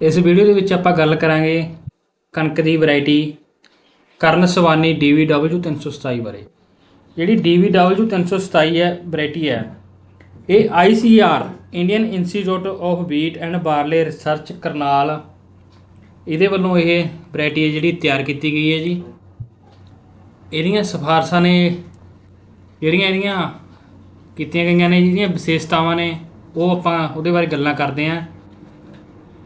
ਇਸ ਵੀਡੀਓ ਦੇ ਵਿੱਚ ਆਪਾਂ ਗੱਲ ਕਰਾਂਗੇ ਕਣਕ ਦੀ ਵੈਰਾਈਟੀ ਕਰਨ ਸਵਾਨੀ DVW 327 ਬਾਰੇ। ਜਿਹੜੀ DVW 327 ਹੈ, ਵੈਰਾਈਟੀ ਹੈ, ਇਹ ICR Indian institute of wheat and barley research Karnal. ਇਹਦੇ ਵੱਲੋਂ ਇਹ ਵੈਰਾਈਟੀ ਹੈ ਜਿਹੜੀ ਤਿਆਰ ਕੀਤੀ ਗਈ ਹੈ ਜੀ। ਇਹਦੀਆਂ ਸਿਫਾਰਸ਼ਾਂ ਨੇ, ਜਿਹੜੀਆਂ ਇਹਦੀਆਂ ਕੀਤੀਆਂ ਗਈਆਂ ਨੇ, ਜਿਹੜੀਆਂ ਵਿਸ਼ੇਸ਼ਤਾਵਾਂ ਨੇ, ਉਹ ਆਪਾਂ ਉਹਦੇ ਬਾਰੇ ਗੱਲਾਂ ਕਰਦੇ ਆਂ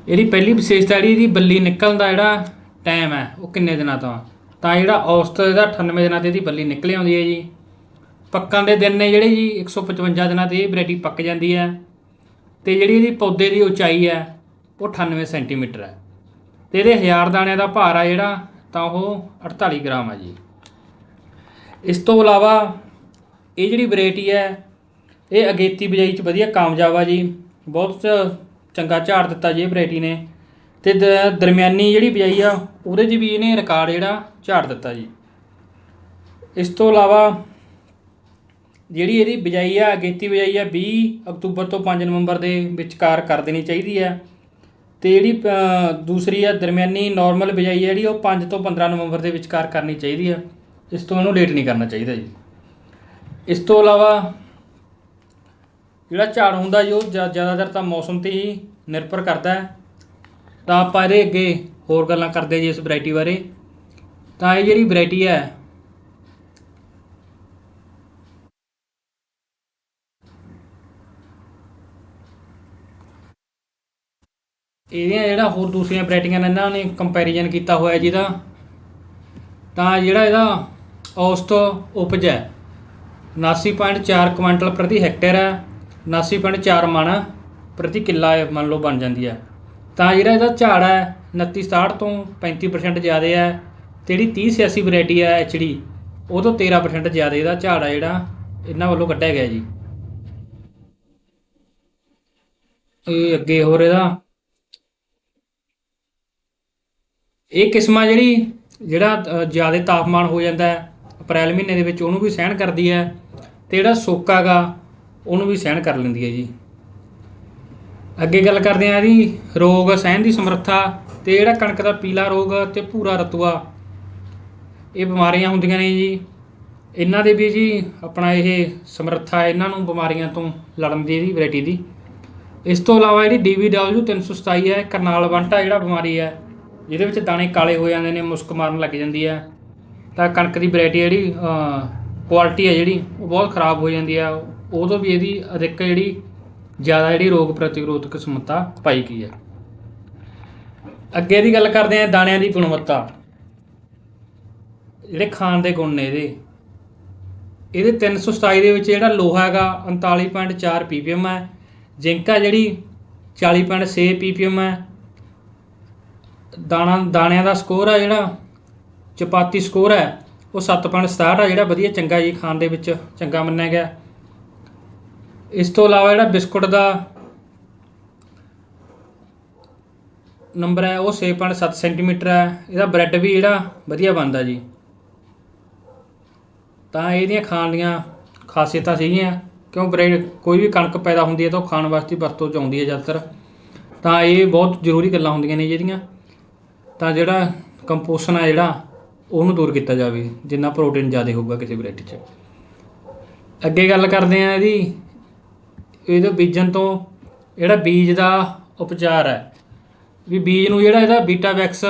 ਇਹਦੀ ਪਹਿਲੀ ਵਿਸ਼ੇਸ਼ਤਾ ਜਿਹੜੀ ਇਹਦੀ ਬੱਲੀ ਨਿਕਲਣ ਦਾ ਜਿਹੜਾ ਟਾਈਮ ਹੈ, ਉਹ ਕਿੰਨੇ ਦਿਨਾਂ ਤੋਂ ਤਾਂ ਜਿਹੜਾ ਔਸਤ ਇਹਦਾ 98 ਦਿਨਾਂ ਤੇ ਇਹਦੀ ਬੱਲੀ ਨਿਕਲ ਆਉਂਦੀ ਹੈ ਜੀ। ਪੱਕਣ ਦੇ ਦਿਨ ਨੇ ਜਿਹੜੇ ਜੀ 155 ਦਿਨਾਂ ਤੇ ਇਹ ਵੈਰਾਈਟੀ ਪੱਕ ਜਾਂਦੀ ਹੈ ਤੇ ਜਿਹੜੀ ਇਹਦੀ ਪੌਦੇ ਦੀ ਉਚਾਈ ਹੈ, ਉਹ 98 ਸੈਂਟੀਮੀਟਰ ਹੈ। ਤੇ ਇਹਦੇ ਹਜ਼ਾਰ ਦਾਣਿਆਂ ਦਾ ਭਾਰ ਆ ਜਿਹੜਾ, ਤਾਂ ਉਹ 48 ਗ੍ਰਾਮ ਆ ਜੀ। ਇਸ ਤੋਂ ਇਲਾਵਾ ਇਹ ਜਿਹੜੀ ਵੈਰਾਈਟੀ ਹੈ, ਇਹ ਅਗੇਤੀ ਬਿਜਾਈ ਚ ਵਧੀਆ ਕਾਮਯਾਬ ਆ ਜੀ। ਬਹੁਤ ਚੰਗਾ ਝਾੜ ਦਿੱਤਾ ਜੀ ਇਹ ਵੈਰਾਈਟੀ ਨੇ। ਤੇ ਦ- ਦਰਮਿਆਨੀ ਜਿਹੜੀ ਬਿਜਾਈ ਆ ਉਹਦੇ 'ਚ ਵੀ ਇਹਨੇ ਰਿਕਾਰਡ ਜਿਹੜਾ ਝਾੜ ਦਿੱਤਾ ਜੀ। ਇਸ ਤੋਂ ਇਲਾਵਾ ਜਿਹੜੀ ਇਹਦੀ ਬਿਜਾਈ ਆ ਅਗੇਤੀ ਬਿਜਾਈ ਆ 20 ਅਕਤੂਬਰ ਤੋਂ 5 ਨਵੰਬਰ ਦੇ ਵਿਚਕਾਰ ਕਰ ਦੇਣੀ ਚਾਹੀਦੀ ਹੈ ਤੇ ਜਿਹੜੀ ਅ, ਦੂਸਰੀ ਆ ਦਰਮਿਆਨੀ ਨਾਰਮਲ ਬਿਜਾਈ ਆ ਜਿਹੜੀ ਉਹ 5 ਤੋਂ 15 ਨਵੰਬਰ ਦੇ ਵਿਚਕਾਰ ਕਰਨੀ ਚਾਹੀਦੀ ਹੈ ਇਸ ਤੋਂ ਇਹਨੂੰ ਲੇਟ ਨਹੀਂ ਕਰਨਾ ਚਾਹੀਦਾ ਜੀ। ਇਸ ਤੋਂ ਇਲਾਵਾ ਜਿਹੜਾ ਝਾੜ ਹੁੰਦਾ ਜੀ, ਉਹ ਜ਼ਿਆ- ਜ਼ਿਆਦਾਤਰ ਤਾਂ ਮੌਸਮ ਤੇ ਹੀ ਨਿਰਭਰ ਕਰਦਾ ਹੈ। ਤਾਂ ਆਪਾਂ ਇਹਦੇ ਅੱਗੇ ਹੋਰ ਗੱਲਾਂ ਕਰਦੇ ਹਾਂ ਜੀ ਇਸ ਵੈਰਾਈਟੀ ਬਾਰੇ। ਤਾਂ ਇਹ ਜਿਹੜੀ ਵੈਰਾਈਟੀ ਹੈ, ਇਹਦੀਆਂ ਜਿਹੜਾ ਹੋਰ ਦੂਸਰੀਆਂ ਵੈਰਾਈਟੀਆਂ ਨਾਲ ਇਹਨਾਂ ਨੇ ਕੰਪੈਰੀਜ਼ਨ ਕੀਤਾ ਹੋਇਆ ਜਿਹਦਾ ਤਾਂ ਜਿਹੜਾ ਇਹਦਾ ਔਸਤ ਉਪਜ ਹੈ 79.4 ਕੁਇੰਟਲ ਪ੍ਰਤੀ ਹੈਕਟੇਅਰ ਹੈ। 79.4 ਮਣ ਪ੍ਰਤੀ ਕਿੱਲਾ ਮੰਨ ਲਓ ਬਣ ਜਾਂਦੀ ਹੈ। ਤਾਂ ਜਿਹੜਾ ਇਹਦਾ ਝਾੜ ਹੈ 29 67 ਤੋਂ 35% ਜ਼ਿਆਦਾ ਹੈ ਤੇ ਜਿਹੜੀ 30 86 ਵੈਰਾਈਟੀ ਹੈ ਐਚਡੀ ਉਹ ਤੋਂ 13% ਜ਼ਿਆਦਾ ਇਹਦਾ ਝਾੜ ਹੈ ਜਿਹੜਾ ਇਹਨਾਂ ਵੱਲੋਂ ਕੱਢਿਆ ਗਿਆ ਜੀ। ਇਹ ਅੱਗੇ ਹੋਰ ਇਹਦਾ। ਇਹ ਕਿਸਮਾਂ ਜਿਹੜੀ, ਜਿਹੜਾ ਜ਼ਿਆਦਾ ਤਾਪਮਾਨ ਹੋ ਜਾਂਦਾ ਹੈ, ਅਪ੍ਰੈਲ ਮਹੀਨੇ ਦੇ ਵਿੱਚ ਉਹਨੂੰ ਵੀ ਸਹਿਣ ਕਰਦੀ ਹੈ, ਤੇ ਜਿਹੜਾ ਸੋਕਾ ਗਾ ਉਹਨੂੰ ਵੀ ਸਹਿਣ ਕਰ ਲੈਂਦੀ ਹੈ ਜੀ। ਅੱਗੇ ਗੱਲ ਕਰਦੇ ਹਾਂ ਇਹਦੀ ਰੋਗ, ਸਹਿਣ ਦੀ ਸਮਰੱਥਾ ਤੇ ਜਿਹੜਾ ਕਣਕ ਦਾ ਪੀਲਾ ਰੋਗ ਤੇ ਭੂਰਾ ਰਤੂਆ। ਇਹ ਬਿਮਾਰੀਆਂ ਹੁੰਦੀਆਂ ਨੇ ਜੀ। ਇਹਨਾਂ ਦੇ ਵੀ ਜੀ ਆਪਣਾ ਇਹ ਸਮਰੱਥਾ ਇਹਨਾਂ ਨੂੰ ਬਿਮਾਰੀਆਂ ਤੋਂ ਲੜਨ ਦੀ, ਇਹਦੀ ਵੈਰਾਈਟੀ ਦੀ। ਇਸ ਤੋਂ ਇਲਾਵਾ ਜਿਹੜੀ DVW 327 ਹੈ, ਕਰਨਾਲ ਵੰਟਾ ਜਿਹੜਾ ਬਿਮਾਰੀ ਹੈ, ਜਿਹਦੇ ਵਿੱਚ ਦਾਣੇ ਕਾਲੇ ਹੋ ਜਾਂਦੇ ਨੇ, ਮੁਸਕ ਮਾਰਨ ਲੱਗ ਜਾਂਦੀ ਹੈ। ਤਾਂ ਕਣਕ ਦੀ ਵੈਰਾਈਟੀ ਜਿਹੜੀ ਕੁਆਲਿਟੀ ਹੈ ਜਿਹੜੀ, ਉਹ ਬਹੁਤ ਖਰਾਬ ਹੋ ਜਾਂਦੀ ਹੈ। ਉਹ ਤੋਂ ਵੀ ਇਹਦੀ ਅਧਿਕ ਜਿਹੜੀ, ਜ਼ਿਆਦਾ ਜਿਹੜੀ ਰੋਗ ਪ੍ਰਤੀਰੋਧਕ ਸਮਰੱਥਾ ਪਾਈ ਗਈ ਹੈ। ਅੱਗੇ ਦੀ ਗੱਲ ਕਰਦੇ ਹਾਂ ਦਾਣਿਆਂ ਦੀ ਗੁਣਵੱਤਾ। ਜਿਹੜੇ ਖਾਣ ਦੇ ਗੁਣ ਨੇ ਇਹਦੇ। ਇਹਦੇ 327 ਦੇ ਵਿੱਚ ਜਿਹੜਾ ਲੋਹਾ ਹੈਗਾ 39.4 ppm ਹੈ। ਜ਼ਿੰਕ ਹੈ ਜਿਹੜੀ 40.6 ppm ਹੈ। ਦਾਣਾ, ਦਾਣਿਆਂ ਦਾ ਸਕੋਰ ਆ ਜਿਹੜਾ, ਚਪਾਤੀ ਸਕੋਰ ਹੈ। ਉਹ 7.67 ਆ ਜਿਹੜਾ ਵਧੀਆ ਚੰਗਾ ਜੀ ਖਾਣ ਦੇ ਵਿੱਚ ਚੰਗਾ ਮੰਨਿਆ ਗਿਆ। ਇਸ ਤੋਂ ਇਲਾਵਾ ਜਿਹੜਾ ਬਿਸਕੁਟ ਦਾ ਨੰਬਰ ਹੈ, ਉਹ 6.7 ਸੈਂਟੀਮੀਟਰ ਹੈ। ਇਹਦਾ ਬ੍ਰੈਡ ਵੀ ਜਿਹੜਾ ਵਧੀਆ ਬਣਦਾ ਜੀ। ਤਾਂ ਇਹਦੀਆਂ ਖਾਣ ਦੀਆਂ ਖਾਸੀਅਤਾਂ ਸੀਗੀਆਂ, ਕਿਉਂ ਬ੍ਰੈਡ ਕੋਈ ਵੀ ਕਣਕ ਪੈਦਾ ਹੁੰਦੀ ਹੈ ਤਾਂ ਉਹ ਖਾਣ ਵਾਸਤੇ ਵਰਤੋਂ ਚ ਆਉਂਦੀ ਹੈ ਜ਼ਿਆਦਾਤਰ। ਤਾਂ ਇਹ ਬਹੁਤ ਜ਼ਰੂਰੀ ਗੱਲਾਂ ਹੁੰਦੀਆਂ ਨੇ ਜਿਹੜੀਆਂ। ਤਾਂ ਜਿਹੜਾ ਕੰਪੋਸਨ ਹੈ ਜਿਹੜਾ, ਉਹਨੂੰ ਦੂਰ ਕੀਤਾ ਜਾਵੇ, ਜਿੰਨਾ ਪ੍ਰੋਟੀਨ ਜ਼ਿਆਦਾ ਹੋਊਗਾ ਕਿਸੇ ਵੈਰਾਈਟੀ 'ਚ। ਅੱਗੇ ਗੱਲ ਕਰਦੇ ਆ ਇਹਦੀ ਇਹਦੇ ਬੀਜਣ ਤੋਂ ਜਿਹੜਾ ਬੀਜ ਦਾ ਉਪਚਾਰ ਹੈ, ਵੀ ਬੀਜ ਨੂੰ ਜਿਹੜਾ ਇਹਦਾ ਬੀਟਾਵੈਕਸ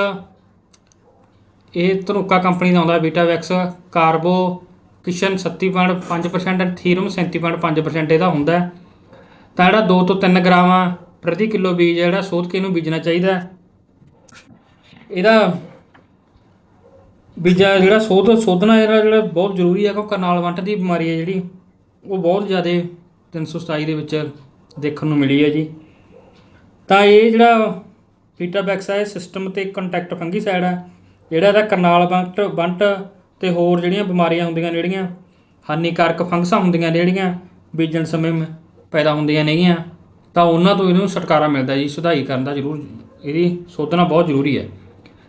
ਇਹ ਧਨੁਕਾ ਕੰਪਨੀ ਦਾ ਆਉਂਦਾ ਬੀਟਾਵੈਕਸ ਕਾਰਬੋ ਕਿਸ਼ਨ 37.5% ਥੀਰਮ 37.5% ਇਹਦਾ ਹੁੰਦਾ ਤਾਂ ਜਿਹੜਾ 2 ਤੋਂ 3 ਗ੍ਰਾਮ ਆ, ਪ੍ਰਤੀ ਕਿਲੋ ਬੀਜ ਜਿਹੜਾ, ਸੋਧ ਕੇ ਇਹਨੂੰ ਬੀਜਣਾ ਚਾਹੀਦਾ ਇਹਦਾ ਬੀਜਾ ਜਿਹੜਾ ਸੋਧ, ਸੋਧਣਾ ਇਹਦਾ ਜਿਹੜਾ ਬਹੁਤ ਜ਼ਰੂਰੀ ਹੈ, ਕਿਉਂਕਿ ਕਰਨਾਲ ਵੰਟ ਦੀ ਬਿਮਾਰੀ ਹੈ ਜਿਹੜੀ, ਉਹ ਬਹੁਤ ਜ਼ਿਆਦਾ 327 ਦੇ ਵਿੱਚ ਦੇਖਣ ਨੂੰ ਮਿਲੀ ਹੈ ਜੀ। ਤਾਂ ਇਹ ਜਿਹੜਾ ਪੀਟਾਬੈਕਸ ਹੈ ਸਿਸਟਮ ਤੇ ਕੰਟੈਕਟ ਫੰਗੀਸਾਈਡ ਹੈ ਜਿਹੜਾ ਇਹਦਾ ਕਰਨਾਲ ਬੰਟ ਬੰਟ ਤੇ ਹੋਰ ਜਿਹੜੀਆਂ ਬਿਮਾਰੀਆਂ ਹੁੰਦੀਆਂ ਨੇ ਜਿਹੜੀਆਂ, ਹਾਨੀਕਾਰਕ ਫੰਗਸਾਂ ਹੁੰਦੀਆਂ ਨੇ ਜਿਹੜੀਆਂ, ਬੀਜਣ ਸਮੇਂ ਪੈਦਾ ਹੁੰਦੀਆਂ ਨੇਗੀਆਂ, ਤਾਂ ਉਹਨਾਂ ਤੋਂ ਇਹਨੂੰ ਛੁਟਕਾਰਾ ਮਿਲਦਾ ਜੀ, ਸੁਧਾਈ ਕਰਨ ਦਾ ਜ਼ਰੂਰ। ਇਹਦੀ ਸੋਧਣਾ ਬਹੁਤ ਜ਼ਰੂਰੀ ਹੈ।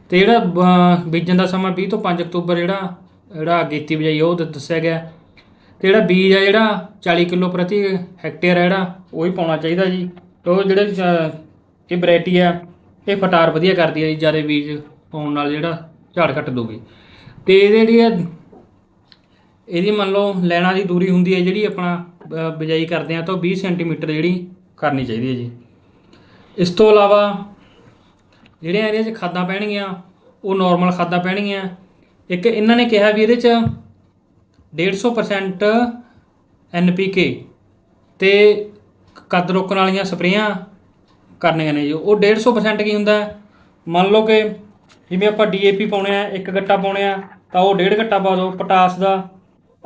ਤੇ ਜਿਹੜਾ ਬ- ਬੀਜਣ ਦਾ ਸਮਾਂ 20 ਤੋਂ 5 ਅਕਤੂਬਰ ਜਿਹੜਾ ਜਿਹੜਾ ਅਗੇਤੀ ਬਿਜਾਈ ਉਹ ਦੱਸਿਆ ਗਿਆ ਤੇ ਜਿਹੜਾ ਬੀਜ ਆ ਜਿਹੜਾ 40 ਕਿਲੋ ਪ੍ਰਤੀ ਹੈਕਟੇਅਰ ਹੈ ਜਿਹੜਾ ਉਹ ਹੀ ਪਾਉਣਾ ਚਾਹੀਦਾ ਜੀ। ਤੇ ਉਹ ਜਿਹੜੇ ਇਹ ਵੈਰਾਈਟੀ ਆ ਇਹ ਫਟਾਰ ਵਧੀਆ ਕਰਦੀ ਹੈ ਜੀ ਜ਼ਿਆਦਾ ਬੀਜ ਪਾਉਣ ਨਾਲ ਜਿਹੜਾ ਝਾੜ ਘੱਟ ਦੂਗੀ ਤੇ ਇਹ ਜਿਹੜੀ ਹੈ ਇਹਦੀ ਮੰਨ ਲਓ ਲੈਣਾ ਦੀ ਦੂਰੀ ਹੁੰਦੀ ਹੈ ਜਿਹੜੀ ਆਪਣਾ ਅ, ਬਿਜਾਈ ਕਰਦੇ ਆ ਤਾਂ ਉਹ 20 ਸੈਂਟੀਮੀਟਰ ਜਿਹੜੀ ਕਰਨੀ ਚਾਹੀਦੀ ਹੈ ਜੀ। ਇਸ ਤੋਂ ਇਲਾਵਾ ਜਿਹੜੀਆਂ ਇਹਦੇ 'ਚ ਖਾਦਾਂ ਪੈਣਗੀਆਂ ਉਹ ਨਾਰਮਲ ਖਾਦਾਂ ਪੈਣਗੀਆਂ। ਇੱਕ ਇਹਨਾਂ ਨੇ ਕਿਹਾ ਵੀ ਇਹਦੇ 'ਚ 150% NPK ਤੇ ਕੱਦ ਰੋਕਣ ਵਾਲੀਆਂ ਸਪਰੇਆਂ ਕਰਨੀਆਂ ਨੇ ਜੀ। ਉਹ 150% ਕੀ ਹੁੰਦਾ ਮੰਨ ਲਓ ਕਿ ਜਿਵੇਂ ਆਪਾਂ DAP ਪਾਉਣੇ ਆ, ਇੱਕ ਗੱਟਾ ਪਾਉਣੇ ਆ, ਤਾਂ ਉਹ ਡੇਢ ਗੱਟਾ ਪਾ ਦਿਓ। ਪੋਟਾਸ ਦਾ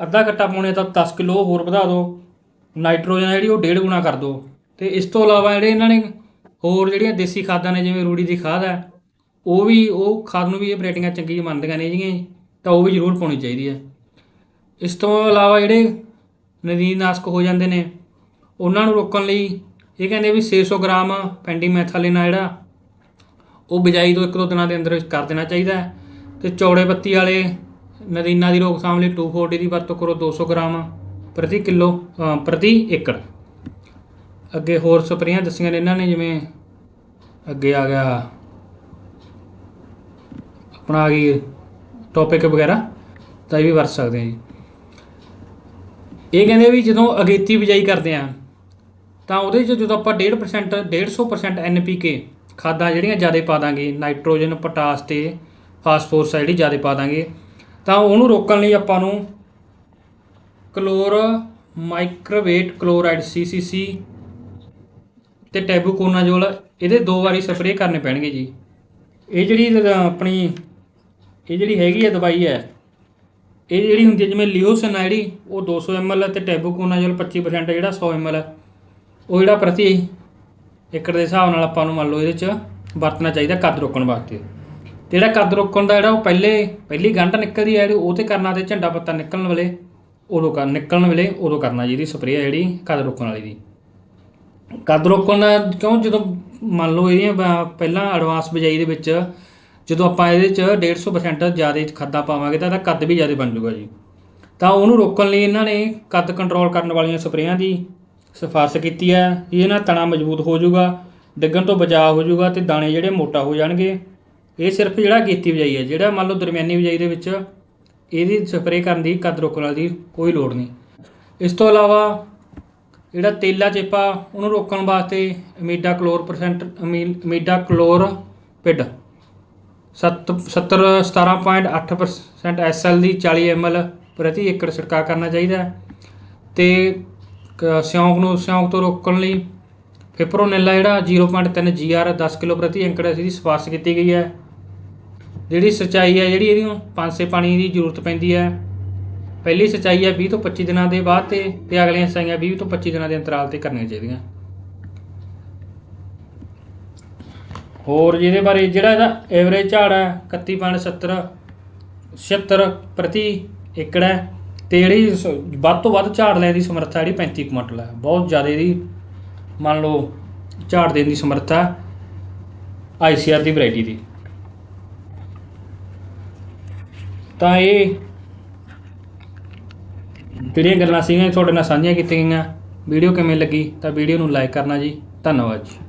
ਅੱਧਾ ਗੱਟਾ ਪਾਉਣੇ ਤਾਂ 10 ਕਿਲੋ ਹੋਰ ਵਧਾ ਦਿਓ। ਨਾਈਟ੍ਰੋਜਨ ਜਿਹੜੀ, ਉਹ ਡੇਢ ਗੁਣਾ ਕਰ ਦਿਓ। ਤੇ ਇਸ ਤੋਂ ਇਲਾਵਾ ਜਿਹੜੇ ਇਹਨਾਂ ਨੇ ਹੋਰ ਜਿਹੜੀਆਂ ਦੇਸੀ ਖਾਦਾਂ ਨੇ, ਜਿਵੇਂ ਰੂੜੀ ਦੀ ਖਾਦ ਹੈ, ਉਹ ਵੀ, ਉਹ ਖਾਦ ਨੂੰ ਵੀ ਇਹ ਵੈਰਾਈਟੀਆਂ ਚੰਗੀ ਮੰਨਦੀਆਂ ਨੇ ਜਿਹੜੀਆਂ ਤਾਂ ਉਹ ਵੀ ਜ਼ਰੂਰ ਪਾਉਣੀ ਚਾਹੀਦੀ ਹੈ। ਇਸ ਤੋਂ ਇਲਾਵਾ ਜਿਹੜੇ ਨਦੀਨਨਾਸ਼ਕ ਹੋ ਜਾਂਦੇ ਨੇ, ਉਹਨਾਂ ਨੂੰ ਰੋਕਣ ਲਈ ਇਹ ਕਹਿੰਦੇ ਵੀ 600 ਗ੍ਰਾਮ ਪੈਂਡੀਮੈਥਾਲਿਨ ਆ ਜਿਹੜਾ, ਉਹ ਬਿਜਾਈ ਤੋਂ ਇੱਕ ਦੋ ਦਿਨਾਂ ਦੇ ਅੰਦਰ ਕਰ ਦੇਣਾ ਚਾਹੀਦਾ ਹੈ। ਤੇ ਚੌੜੇ ਪੱਤੀ ਵਾਲੇ ਨਦੀਨਾਂ ਦੀ ਰੋਕਥਾਮ ਲਈ 240 ਦੀ ਵਰਤੋਂ ਕਰੋ 200 ਗ੍ਰਾਮ ਪ੍ਰਤੀ ਕਿਲੋ ਪ੍ਰਤੀ ਏਕੜ। ਅੱਗੇ ਹੋਰ ਸਪਰੇਆਂ ਦੱਸੀਆਂ ਨੇ ਇਹਨਾਂ ਨੇ, ਜਿਵੇਂ ਅੱਗੇ ਆ ਗਿਆ ਆਪਣਾ ਆ ਗਈ ਟੌਪਿਕ ਵਗੈਰਾ, ਤਾਂ ਇਹ ਵੀ ਵਰਤ ਸਕਦੇ ਹਾਂ ਜੀ। ਇਹ ਕਹਿੰਦੇ ਵੀ ਜਦੋਂ ਅਗੇਤੀ ਬਿਜਾਈ ਕਰਦੇ ਆ, ਤਾਂ ਉਹਦੇ 'ਚ ਜਦੋਂ ਆਪਾਂ 1.5% 150% NPK ਖਾਦਾਂ ਜਿਹੜੀਆਂ ਜ਼ਿਆਦਾ ਪਾ ਦਾਂਗੇ, ਨਾਈਟ੍ਰੋਜਨ, ਪੋਟਾਸ ਤੇ ਫਾਸਫੋਰਸ ਆ ਜਿਹੜੀ ਜ਼ਿਆਦਾ ਪਾ ਦਾਂਗੇ, ਤਾਂ ਉਹਨੂੰ ਰੋਕਣ ਲਈ ਆਪਾਂ ਨੂੰ ਕਲੋਰ ਮਾਈਕਰੋਵੇਟ ਕਲੋਰਾਈਡ CCC ਤੇ ਟੈਬੂਕੋਨਾਜ਼ੋਲ, ਇਹਦੇ ਦੋ ਵਾਰੀ ਸਪਰੇਅ ਕਰਨੇ ਪੈਣਗੇ ਜੀ। ਇਹ ਜਿਹੜੀ ਆਪਣੀ, ਇਹ ਜਿਹੜੀ ਹੈਗੀ ਹੈ ਦਵਾਈ ਹੈ ਇਹ ਜਿਹੜੀ ਹੁੰਦੀ ਹੈ, ਜਿਵੇਂ ਲਿਓਸਿਨ ਆ ਜਿਹੜੀ, ਉਹ 200 ml ਤੇ ਟੈਬੂਕੋਨਾਜ਼ੋਲ 25% ਜਿਹੜਾ 100 ml ਉਹ ਜਿਹੜਾ ਪ੍ਰਤੀ ਏਕੜ ਦੇ ਹਿਸਾਬ ਨਾਲ ਆਪਾਂ ਨੂੰ ਮੰਨ ਲਓ ਇਹਦੇ ਚ ਵਰਤਣਾ ਚਾਹੀਦਾ ਕੱਦ ਰੋਕਣ ਵਾਸਤੇ। ਤੇ ਜਿਹੜਾ ਕੱਦ ਰੋਕਣ ਦਾ ਜਿਹੜਾ ਉਹ ਪਹਿਲੇ, ਪਹਿਲੀ ਗੰਢ ਨਿਕਲਦੀ ਹੈ ਜਿਹੜੀ, ਉਹ ਤੇ ਕਰਨਾ ਤੇ ਝੰਡਾ ਪੱਤਾ ਨਿਕਲਣ ਵੇਲੇ, ਉਦੋਂ ਕਰ, ਨਿਕਲਣ ਵੇਲੇ ਉਦੋਂ ਕਰਨਾ ਜੀ, ਇਹਦੀ ਸਪਰੇਅ ਜਿਹੜੀ ਕੱਦ ਰੋਕਣ ਵਾਲੀ ਦੀ। ਕੱਦ ਰੋਕਣ ਦਾ ਕਿਉਂ, ਜਦੋਂ ਮੰਨ ਲਓ ਇਹਦੀਆਂ ਪਹਿਲਾਂ ਐਡਵਾਂਸ ਬਿਜਾਈ ਦੇ ਵਿੱਚ ਜਦੋਂ ਆਪਾਂ ਇਹਦੇ ਚ 150% ਜ਼ਿਆਦਾ ਖਾਦਾਂ ਪਾਵਾਂਗੇ ਤਾਂ ਇਹਦਾ ਕੱਦ ਵੀ ਜ਼ਿਆਦਾ ਬਣ ਜਾਊਗਾ ਜੀ। ਤਾਂ ਉਹਨੂੰ ਰੋਕਣ ਲਈ ਇਹਨਾਂ ਨੇ ਕੱਦ ਕੰਟਰੋਲ ਕਰਨ ਵਾਲੀਆਂ ਸਪਰੇਆਂ ਦੀ ਸਿਫਾਰਸ਼ ਕੀਤੀ ਹੈ। ਵੀ ਇਹਨਾਂ ਤਣਾ ਮਜ਼ਬੂਤ ਹੋ ਜਾਊਗਾ, ਡਿੱਗਣ ਤੋਂ ਬਚਾਅ ਹੋ ਜਾਊਗਾ ਤੇ ਦਾਣੇ ਜਿਹੜੇ ਮੋਟਾ ਹੋ ਜਾਣਗੇ। ਇਹ ਸਿਰਫ ਜਿਹੜਾ ਗੇਤੀ ਬਿਜਾਈ ਹੈ, ਜਿਹੜਾ ਮੰਨ ਲਓ ਦਰਮਿਆਨੀ ਬਿਜਾਈ ਦੇ ਵਿੱਚ ਇਹਦੀ ਸਪਰੇਅ ਕਰਨ ਦੀ, ਕੱਦ ਰੋਕਣ ਵਾਲੀ ਦੀ ਕੋਈ ਲੋੜ ਨਹੀਂ। ਇਸ ਤੋਂ ਇਲਾਵਾ ਜਿਹੜਾ ਤੇਲਾ ਚੇਪਾ, ਉਹਨੂੰ ਰੋਕਣ ਵਾਸਤੇ ਅਮੀਡਾ ਕਲੋਰ ਪਰਸੈਂਟ ਅਮੀਡਾ ਕਲੋਰ ਪਿਡ 70 17.8% ਐਸਐਲ ਦੀ 40 ml ਪ੍ਰਤੀ ਏਕੜ ਛਿੜਕਾਅ ਕਰਨਾ ਚਾਹੀਦਾ ਹੈ। ਤੇ ਕ- ਸਿਉਂਕ ਨੂੰ, ਸਿਉਂਕ ਤੋਂ ਰੋਕਣ ਲਈ ਫਿਪਰੋਨੈਲਾ ਜਿਹੜਾ 0.3 ਜੀਆਰ 10 ਕਿਲੋ ਪ੍ਰਤੀ ਏਕੜ ਦੀ ਸਿਫਾਰਸ਼ ਕੀਤੀ ਗਈ ਹੈ। ਜਿਹੜੀ ਸਿੰਚਾਈ ਹੈ, ਜਿਹੜੀ ਇਹਦੀ ਪੰਜ ਪਾਂਸੇ ਪਾਣੀ ਦੀ ਜ਼ਰੂਰਤ ਪੈਂਦੀ ਹੈ। ਪਹਿਲੀ ਸਿੰਚਾਈ ਹੈ 20 ਤੋਂ 25 ਦਿਨਾਂ ਦੇ ਬਾਅਦ ਤੇ ਤੇ ਅਗਲੀਆਂ ਸਿੰਚਾਈਆਂ 20 ਤੋਂ 25 ਦਿਨਾਂ ਦੇ ਅੰਤਰਾਲ ਤੇ ਕਰਨੀਆਂ ਚਾਹੀਦੀਆਂ। ਹੋਰ ਜਿਹਦੇ ਬਾਰੇ ਜਿਹੜਾ ਇਹਦਾ ਐਵਰੇਜ ਝਾੜ ਹੈ 31.70 76 ਪ੍ਰਤੀ ਏਕੜ ਹੈ, ਤੇ ਜਿਹੜੀ ਸ- ਵੱਧ ਤੋਂ ਵੱਧ ਝਾੜ ਲੈਣ ਦੀ ਸਮਰੱਥਾ ਜਿਹੜੀ 35 ਕੁਇੰਟਲ ਹੈ। ਬਹੁਤ ਜ਼ਿਆਦਾ ਇਹਦੀ ਮੰਨ ਲਓ ਝਾੜ ਦੇਣ ਦੀ ਸਮਰੱਥਾ ਆਈਸੀਆਰ ਦੀ ਵੈਰਾਈਟੀ ਦੀ। ਤਾਂ ਇਹ ਜਿਹੜੀਆਂ ਗੱਲਾਂ ਸੀਗੀਆਂ ਤੁਹਾਡੇ ਨਾਲ ਸਾਂਝੀਆਂ ਕੀਤੀਆਂ ਗਈਆਂ। ਵੀਡੀਓ ਕਿਵੇਂ ਲੱਗੀ, ਤਾਂ ਵੀਡੀਓ ਨੂੰ ਲਾਈਕ ਕਰਨਾ ਜੀ। ਧੰਨਵਾਦ ਜੀ।